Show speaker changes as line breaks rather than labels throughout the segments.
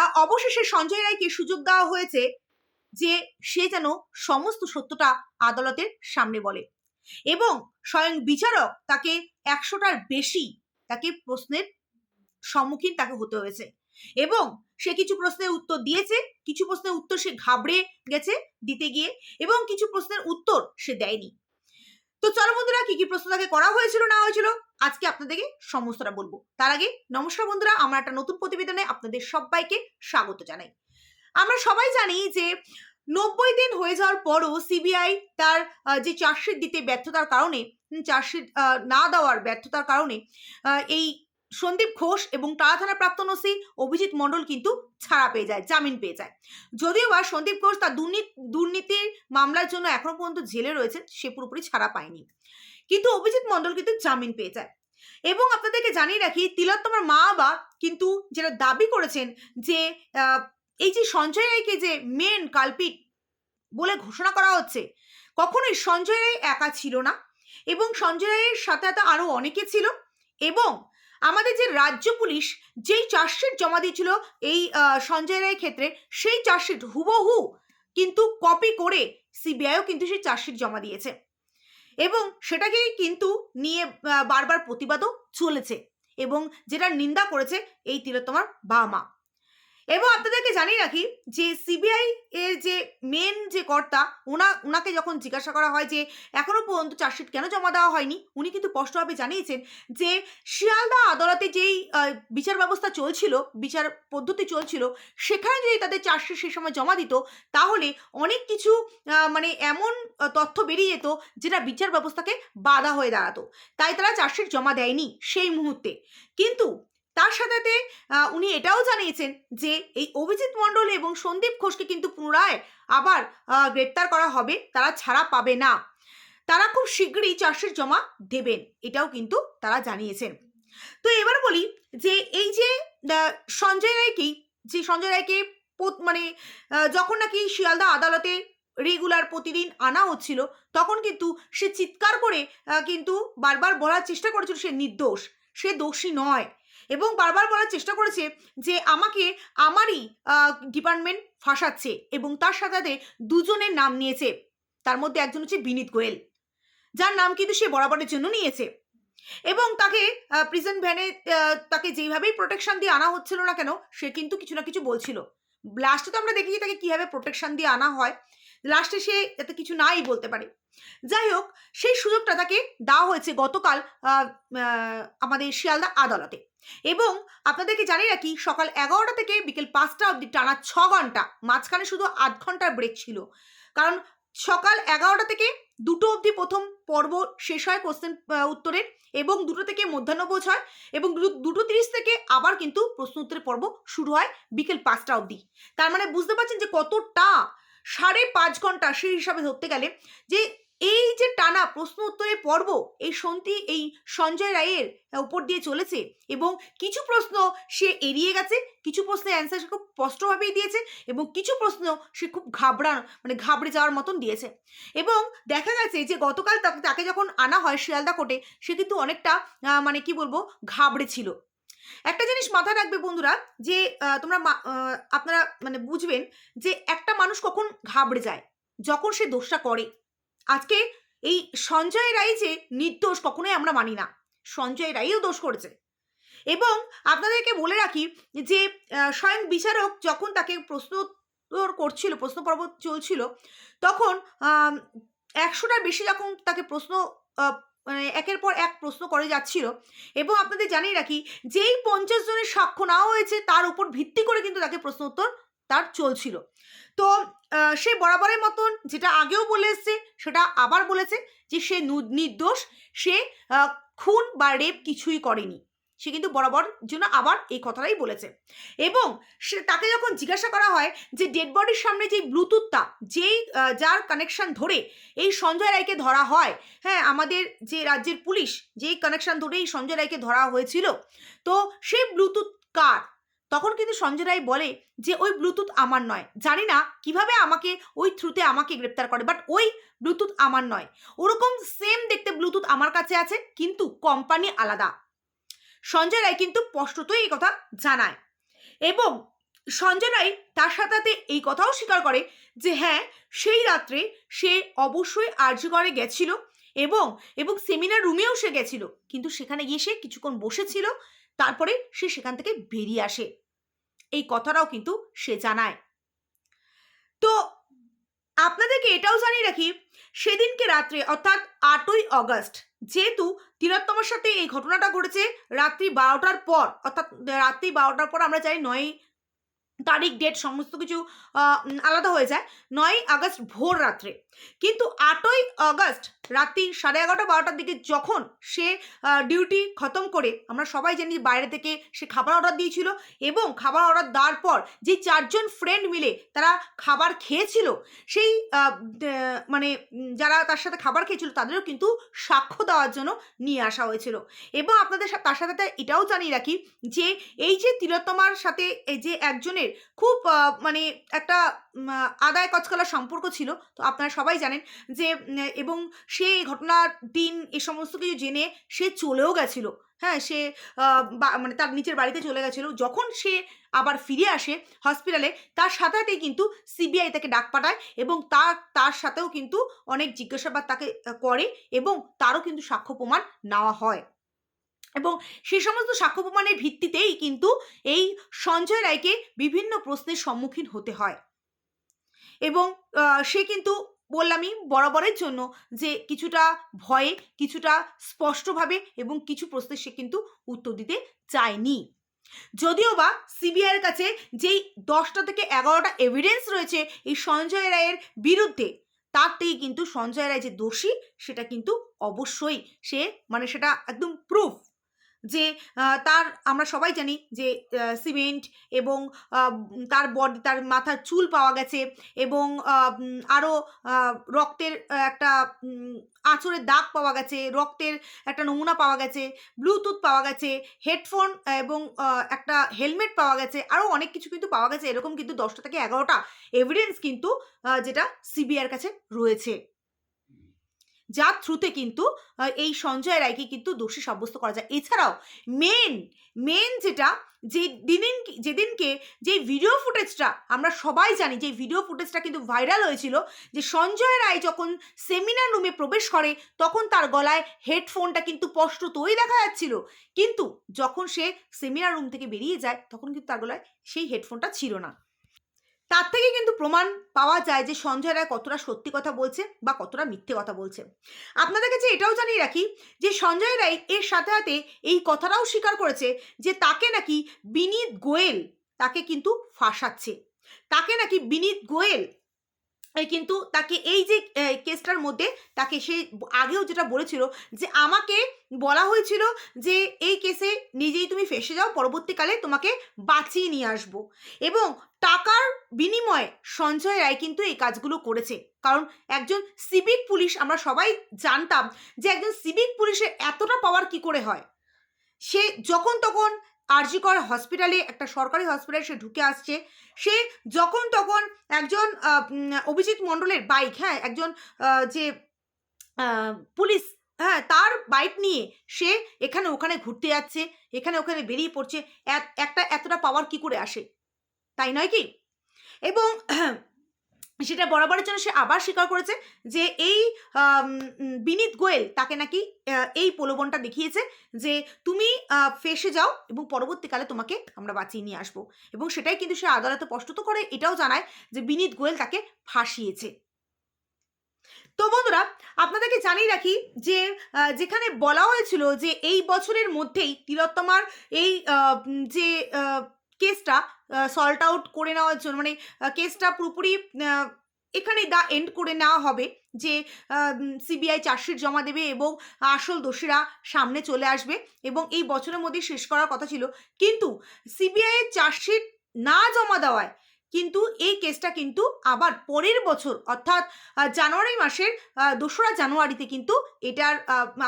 বন্ধুরা অবশেষে সঞ্জয় রায়কে সুযোগ দেওয়া হয়েছে যে সে যেন সমস্ত সত্যটা আদালতের সামনে বলে। এবং স্বয়ং বিচারক তাকে একশোটার বেশি তাকে প্রশ্নের সম্মুখীন তাকে হতে হয়েছে। এবং সে কিছু প্রশ্নের উত্তর দিয়েছে, কিছু প্রশ্নের উত্তর সে ঘাবড়ে গেছে দিতে গিয়ে, এবং কিছু প্রশ্নের উত্তর সে দেয়নি। তো চলো বন্ধুরা, কি কি প্রশ্ন তাকে করা হয়েছিল, না হয়েছিল? আজকে আপনাদেরকে সমস্তটা বলব। তার আগে নমস্কার বন্ধুরা, আমরা একটা নতুন প্রতিবেদনে আপনাদের সবাইকে স্বাগত জানাই। আমরা সবাই জানি যে নব্বই দিন হয়ে যাওয়ার পরও সিবিআই তার যে চার্জশিট দিতে ব্যর্থতার কারণে চার্জশিট না দেওয়ার ব্যর্থতার কারণে এই সন্দীপ ঘোষ এবং টালা থানা প্রাপ্ত ওসি অভিজিৎ মণ্ডল কিন্তু ছাড়া পেয়ে যায়, জামিন পেয়ে যায়। যদিও বা সন্দীপ ঘোষ তার দুর্নীতি, দুর্নীতির মামলার জন্য এখনও পর্যন্ত জেলে রয়েছেন, সে পুরোপুরি ছাড়া পায়নি। কিন্তু অভিজিৎ মণ্ডল কিন্তু জামিন পেয়ে যায়। এবং আপনাদেরকে জানিয়ে রাখি তিলোত্তমার মা বাবা কিন্তু যেটা দাবি করেছেন যে এই যে সঞ্জয় রায়কে যে মেন কালপিট বলে ঘোষণা করা হচ্ছে, কখনোই সঞ্জয় রায় একা ছিল না। এবং সঞ্জয় রায়ের সাথে সাথে আরও অনেকে ছিল এবং আমাদের যে রাজ্য পুলিশ যেই চার্জশিট জমা দিয়েছিল এই সঞ্জয় রায়ের ক্ষেত্রে, সেই চার্জশিট হুবহু কিন্তু কপি করে সিবিআইও কিন্তু সেই চার্জশিট জমা দিয়েছে। এবং সেটাকেই কিন্তু নিয়ে বারবার প্রতিবাদও চলেছে এবং যেটা নিন্দা করেছে এই তিলোত্তমার বাবা মা। এবং আপনাদেরকে জানিয়ে রাখি যে সিবিআই এর যে মেন যে কর্তা, ওনা, ওনাকে যখন জিজ্ঞাসা করা হয় যে এখনও পর্যন্ত চার্জশিট কেন জমা দেওয়া হয়নি, উনি কিন্তু স্পষ্টভাবে জানিয়েছেন যে শিয়ালদা আদালতে যেই বিচার ব্যবস্থা চলছিল, বিচার পদ্ধতি চলছিল, সেখানে যদি তাদের চার্জশিট সেই সময় জমা দিত, তাহলে অনেক কিছু মানে এমন তথ্য বেরিয়ে যেত যেটা বিচার ব্যবস্থাকে বাধা হয়ে দাঁড়াতো। তাই তারা চার্জশিট জমা দেয়নি সেই মুহূর্তে। কিন্তু তার সাথে উনি এটাও জানিয়েছেন যে এই অভিজিৎ মণ্ডল এবং সন্দীপ ঘোষকে কিন্তু পুনরায় আবার গ্রেপ্তার করা হবে, তারা ছাড়া পাবে না। তারা খুব শীঘ্রই চার্জশিট জমা দেবেন, এটাও কিন্তু তারা জানিয়েছেন। তো এবার বলি যে এই যে সঞ্জয় রায়কেই যে সঞ্জয় রায়কে মানে যখন নাকি শিয়ালদা আদালতে রেগুলার প্রতিদিন আনা হচ্ছিল, তখন কিন্তু সে চিৎকার করে কিন্তু বারবার বলার চেষ্টা করেছিল, সে নির্দোষ, সে দোষী নয়। এবং বারবার বলার চেষ্টা করেছে যে আমাকে আমারই ডিপার্টমেন্ট ফাঁসাচ্ছে এবং তার সাথে দুজনের নাম নিয়েছে। তার মধ্যে একজন হচ্ছে বিনীত গোয়েল, যার নাম কিন্তু সে বরাবরের জন্য নিয়েছে। এবং তাকে প্রিজন ভ্যানে তাকে যেইভাবেই প্রোটেকশন দিয়ে আনা হচ্ছিল না কেন, সে কিন্তু কিছু না কিছু বলছিল। লাস্টে তো আমরা দেখেছি তাকে কীভাবে প্রোটেকশন দিয়ে আনা হয়। লাস্টে সে যাতে কিছু নাই বলতে পারে। যাই হোক সেই সুযোগটা তাকে দেওয়া হয়েছে গতকাল আমাদের শিয়ালদা আদালতে। এবং আপনাদেরকে জানি রাখি, সকাল এগারোটা থেকে বিকেল পাঁচটা অবধি টানা ছ ঘণ্টা, মাঝখানে শুধু আধ ঘণ্টার ব্রেক ছিল। কারণ সকাল এগারোটা থেকে দুটো অবধি প্রথম পর্ব শেষ হয় কোশ্চেন উত্তরের এবং দুটো থেকে মধ্যাহ্নভোজ হয় এবং দুটো তিরিশ থেকে আবার কিন্তু প্রশ্ন উত্তরের পর্ব শুরু হয় বিকেল পাঁচটা অবধি। তার মানে বুঝতে পারছেন যে কতটা সাড়ে পাঁচ ঘণ্টা সেই হিসাবে ধরতে গেলে যে এই যে টানা প্রশ্ন উত্তরের পর্ব, এই সন্তি এই সঞ্জয় রায়ের উপর দিয়ে চলেছে এবং কিছু প্রশ্ন সে এড়িয়ে গেছে, কিছু প্রশ্নের অ্যান্সার সে খুব স্পষ্টভাবেই দিয়েছে এবং কিছু প্রশ্ন সে খুব ঘাবড়া মানে ঘাবড়ে যাওয়ার মতন দিয়েছে। এবং দেখা গেছে যে গতকাল তাকে- তাকে যখন আনা হয় শিয়ালদা কোর্টে, সে কিন্তু অনেকটা মানে কি বলব, ঘাবড়ে ছিল। একটা জিনিস মাথায় রাখবে বন্ধুরা যে তোমরা আপনারা মানে বুঝবেন যে একটা মানুষ কখন ঘাবড়ে যায়, যখন সে দোষটা করে। আজকে এই সঞ্জয় রায় যে নির্দোষ কখনোই আমরা মানি না, সঞ্জয় রায়ও দোষ করেছে। এবং আপনাদেরকে বলে রাখি যে স্বয়ং বিচারক যখন তাকে প্রশ্ন করছিল প্রশ্ন পর্ব চলছিল, তখন একশোটার বেশি যখন তাকে প্রশ্ন মানে একের পর এক প্রশ্ন করে যাচ্ছিল। এবং আপনাদের জানিয়ে রাখি, যেই পঞ্চাশ জনের সাক্ষ্য নেওয়া হয়েছে, তার উপর ভিত্তি করে কিন্তু তাকে প্রশ্ন উত্তর তার চলছিল। তো সে বরাবরের মতন যেটা আগেও বলে এসছে, সেটা আবার বলেছে যে সে নির্দোষ সে খুন বা রেপ কিছুই করেনি। সে কিন্তু বরাবর জন্য আবার এই কথাটাই বলেছে। এবং সে তাকে যখন জিজ্ঞাসা করা হয় যে ডেড বডির সামনে যে ব্লুটুথটা, যেই যার কানেকশন ধরে এই সঞ্জয় রায়কে ধরা হয় হ্যাঁ আমাদের যে রাজ্যের পুলিশ যেই কানেকশন ধরে এই সঞ্জয় রায়কে ধরা হয়েছিল, তো সেই ব্লুটুথ কার? তখন কিন্তু সঞ্জয় রায় বলে যে ওই ব্লুটুথ আমার নয়। জানি না কীভাবে আমাকে ওই থ্রুতে আমাকে গ্রেপ্তার করে বাট ওই ব্লুটুথ আমার নয়। ওরকম সেম দেখতে ব্লুটুথ আমার কাছে আছে, কিন্তু কোম্পানি আলাদা। সঞ্জয় রায় কিন্তু স্পষ্টতই এই কথা জানায়। এবং সঞ্জয় রায় তার সাথে সাথে এই কথাও স্বীকার করে যে হ্যাঁ সেই রাত্রে সে অবশ্যই আর্যগড়ে গেছিল এবং এবং সেমিনার রুমেও সে গেছিল। কিন্তু সেখানে গিয়ে সে কিছুক্ষণ বসেছিল, তারপরে সে সেখান থেকে বেরিয়ে আসে। এই কথাটাও কিন্তু সে জানায়। তো আপনাদেরকে এটাও জানিয়ে রাখি, সেদিনকে রাত্রে অর্থাৎ আটই অগস্ট যেহেতু তিলোত্তমার সাথে এই ঘটনাটা ঘটেছে রাত্রি বারোটার পর, অর্থাৎ, রাত্রি বারোটার পর আমরা জানি নয় তারিখ ডেট সমস্ত কিছু আলাদা হয়ে যায়। নয় আগস্ট, ভোর রাত্রে। কিন্তু আটই আগস্ট রাত্রি সাড়ে এগারোটা, বারোটার দিকে যখন সে ডিউটি খতম করে, আমরা সবাই জানি বাইরে থেকে সে খাবার অর্ডার দিয়েছিল এবং খাবার অর্ডার দেওয়ার পর যে চারজন ফ্রেন্ড মিলে তারা খাবার খেয়েছিল, সেই মানে যারা তার সাথে খাবার খেয়েছিল তাদেরও কিন্তু সাক্ষ্য দেওয়ার জন্য নিয়ে আসা হয়েছিল। এবং আপনাদের তার সাথে এটাও জানিয়ে রাখি যে, এই যে তিলোত্তমার সাথে, এই যে একজনের খুব মানে একটা আদায় কচকলা সম্পর্ক ছিল। তো আপনারা সবাই জানেন যে এবং সে ঘটনার দিন এ সমস্ত কিছু জেনে সে চলেও গেছিল। হ্যাঁ সে মানে তার নিচের বাড়িতে চলে গেছিল। যখন সে আবার ফিরে আসে হসপিটালে, তার সাথে সাথেই কিন্তু সিবিআই তাকে ডাক পাঠায় এবং তার তার সাথেও কিন্তু অনেক জিজ্ঞাসাবাদ তাকে করে এবং তারও কিন্তু সাক্ষ্য প্রমাণ নেওয়া হয়। এবং সেই সমস্ত সাক্ষ্য প্রমাণের ভিত্তিতেই কিন্তু এই সঞ্জয় রায়কে বিভিন্ন প্রশ্নের সম্মুখীন হতে হয়। এবং সে কিন্তু বললামই বরাবরের জন্য যে কিছুটা ভয়ে, কিছুটা স্পষ্টভাবে এবং কিছু প্রশ্নের সে কিন্তু উত্তর দিতে চায়নি। যদিও বা সিবিআইয়ের কাছে যেই দশটা থেকে এগারোটা এভিডেন্স রয়েছে এই সঞ্জয় রায়ের বিরুদ্ধে, তাতেই কিন্তু সঞ্জয় রায় যে দোষী, সেটা কিন্তু অবশ্যই সে মানে সেটা একদম প্রুফ যে তার, আমরা সবাই জানি যে সিমেন্ট এবং তার বডি, তার মাথার চুল পাওয়া গেছে এবং আরও রক্তের একটা আঁচড়ের দাগ পাওয়া গেছে, রক্তের একটা নমুনা পাওয়া গেছে, ব্লুটুথ পাওয়া গেছে, হেডফোন এবং একটা হেলমেট পাওয়া গেছে আরও অনেক কিছু কিন্তু পাওয়া গেছে, এরকম কিন্তু দশটা থেকে এগারোটা এভিডেন্স কিন্তু যেটা সিবিআইয়ের কাছে রয়েছে। যার থ্রুতে কিন্তু এই সঞ্জয় রায়কে কিন্তু দোষী সাব্যস্ত করা যায়। এছাড়াও মেন মেন যেটা, যে দিন যেদিনকে যে ভিডিও ফুটেজটা আমরা সবাই জানি, যে ভিডিও ফুটেজটা কিন্তু ভাইরাল হয়েছিল, যে সঞ্জয় রায় যখন সেমিনার রুমে প্রবেশ করে, তখন তার গলায় হেডফোনটা কিন্তু স্পষ্টতই দেখা যাচ্ছিল। কিন্তু যখন সে সেমিনার রুম থেকে বেরিয়ে যায়, তখন কিন্তু তার গলায় সেই হেডফোনটা ছিল না। তার থেকে কিন্তু প্রমাণ পাওয়া যায় যে সঞ্জয় রায় কতটা সত্যি কথা বলছে বা কতটা মিথ্যে কথা বলছে। আপনাদের কাছে এটাও জানিয়ে রাখি যে সঞ্জয় রায় এর সাথে সাথে এই কথাটাও স্বীকার করেছে যে তাকে নাকি বিনীত গোয়েল তাকে কিন্তু ফাঁসাচ্ছে। তাকে নাকি বিনীত গোয়েল কিন্তু তাকে এই যে কেসটার মধ্যে তাকে সে আগেও যেটা বলেছিল যে আমাকে বলা হয়েছিল যে এই কেসে নিজেই তুমি ফেসে যাও, পরবর্তীকালে তোমাকে বাঁচিয়ে নিয়ে আসব। এবং টাকার বিনিময়ে সঞ্জয় রায় কিন্তু এই কাজগুলো করেছে। কারণ একজন সিভিক পুলিশ, আমরা সবাই জানতাম যে একজন সিভিক পুলিশের এতটা পাওয়ার কি করে হয়? সে যখন তখন আরজিকর হসপিটালে, একটা সরকারি হসপিটালে সে ঢুকে আসছে। সে যখন তখন একজন অভিজিৎ মণ্ডলের বাইক হ্যাঁ একজন যে পুলিশ হ্যাঁ তার বাইক নিয়ে সে এখানে ওখানে ঘুরতে যাচ্ছে, এখানে ওখানে বেরিয়ে পড়ছে। এক- একটা এতটা পাওয়ার কি করে আসে? তাই নয় কি? এবং সেটা বরাবরের জন্য সে আবার স্বীকার করেছে যে এই বিনীত গোয়েল তাকে নাকি এই প্রলোভনটা দেখিয়েছে যে তুমি ফেসে যাও এবং পরবর্তীকালে তোমাকে আমরা বাঁচিয়ে নিয়ে আসব। এবং সেটাই কিন্তু সে আদালতে স্পষ্ট করে, এটাও জানায় যে বিনীত গোয়েল তাকে ফাঁসিয়েছে। তো বন্ধুরা, আপনাদেরকে জানিয়ে রাখি যে যেখানে বলা হয়েছিল যে এই বছরের মধ্যেই তিলোত্তমার এই যে কেসটা সল্ট আউট করে নেওয়ার জন্য মানে কেসটা পুরোপুরি এখানে দা এন্ড করে নেওয়া হবে যে সিবিআই চার্জশিট জমা দেবে এবং আসল দোষীরা সামনে চলে আসবে এবং এই বছরের মধ্যেই শেষ করার কথা ছিল। কিন্তু সিবিআইয়ের চার্জশিট না জমা দেওয়ায় কিন্তু এই কেসটা কিন্তু আবার পরের বছর, অর্থাৎ জানুয়ারি মাসের দোসরা জানুয়ারিতে কিন্তু এটার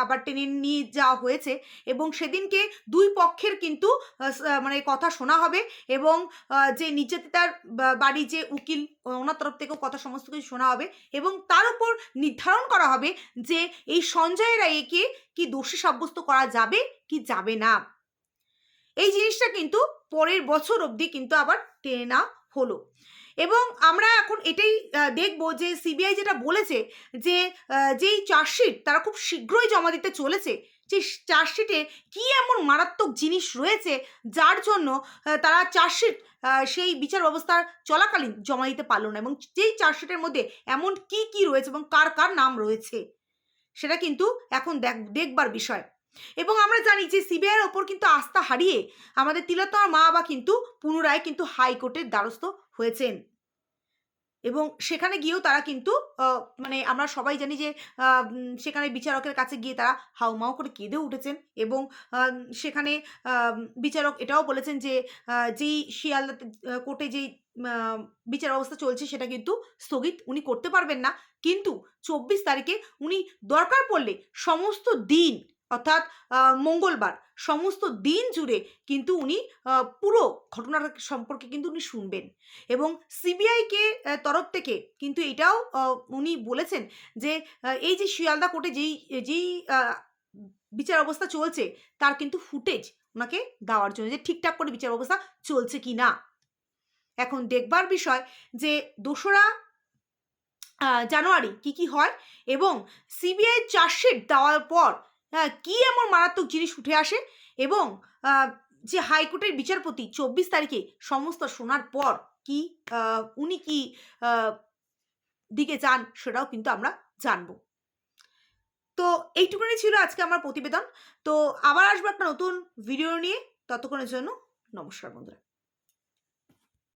আবার টেনে নিয়ে যাওয়া হয়েছে এবং সেদিনকে দুই পক্ষের কিন্তু মানে কথা শোনা হবে এবং যে নির্যাতিতার বাড়ি যে উকিল ওনার তরফ থেকেও কথা সমস্ত কিছু শোনা হবে এবং তার উপর নির্ধারণ করা হবে যে এই সঞ্জয় রায়কে কি দোষী সাব্যস্ত করা যাবে, কি যাবে না। এই জিনিসটা কিন্তু পরের বছর অবধি কিন্তু আবার টেনে না হলো। এবং আমরা এখন এটাই দেখব যে সিবিআই যেটা বলেছে যে যেই চার্জশিট তারা খুব শীঘ্রই জমা দিতে চলেছে, যে চার্জশিটে কি এমন মারাত্মক জিনিস রয়েছে যার জন্য তারা চার্জশিট সেই বিচার ব্যবস্থার চলাকালীন জমা দিতে পারল না এবং যেই চার্জশিটের মধ্যে এমন কি কি রয়েছে এবং কার কার নাম রয়েছে, সেটা কিন্তু এখন দেখ, দেখবার বিষয়। এবং আমরা জানি যে সিবিআইয়ের ওপর কিন্তু আস্থা হারিয়ে আমাদের তিলোত্তমার মা বাবা কিন্তু পুনরায় কিন্তু হাইকোর্টের দ্বারস্থ হয়েছেন। এবং সেখানে গিয়েও তারা কিন্তু মানে আমরা সবাই জানি যে সেখানে বিচারকের কাছে গিয়ে তারা হাউমাউ করে কেঁদে উঠেছেন এবং সেখানে বিচারক এটাও বলেছেন যে যেই শিয়ালদা কোর্টে যেই বিচার ব্যবস্থা চলছে সেটা কিন্তু স্থগিত উনি করতে পারবেন না। কিন্তু চব্বিশ তারিখে উনি দরকার পড়লে সমস্ত দিন অর্থাৎ মঙ্গলবার, সমস্ত দিন জুড়ে কিন্তু উনি পুরো ঘটনার সম্পর্কে কিন্তু উনি শুনবেন। এবং সিবিআইকে তরফ থেকে কিন্তু এটাও উনি বলেছেন যে এই যে শিয়ালদা কোর্টে যেই যেই বিচার অবস্থা চলছে, তার কিন্তু ফুটেজ ওনাকে দেওয়ার জন্য যে ঠিকঠাক করে বিচার ব্যবস্থা চলছে কি না। এখন দেখবার বিষয় যে দোসরা জানুয়ারি কি কি হয় এবং সিবিআই চার্জশিট দেওয়ার পর কি এমন মারাত্মক জিনিস উঠে আসে? এবং যে হাইকোর্টের বিচারপতি চব্বিশ তারিখে সমস্ত শোনার পর কি উনি কি দিকে যান সেটাও কিন্তু আমরা জানব। তো এইটুকুনি ছিল আজকে আমার প্রতিবেদন। তো আবার আসব একটা নতুন ভিডিও নিয়ে। ততক্ষণের জন্য নমস্কার বন্ধুরা।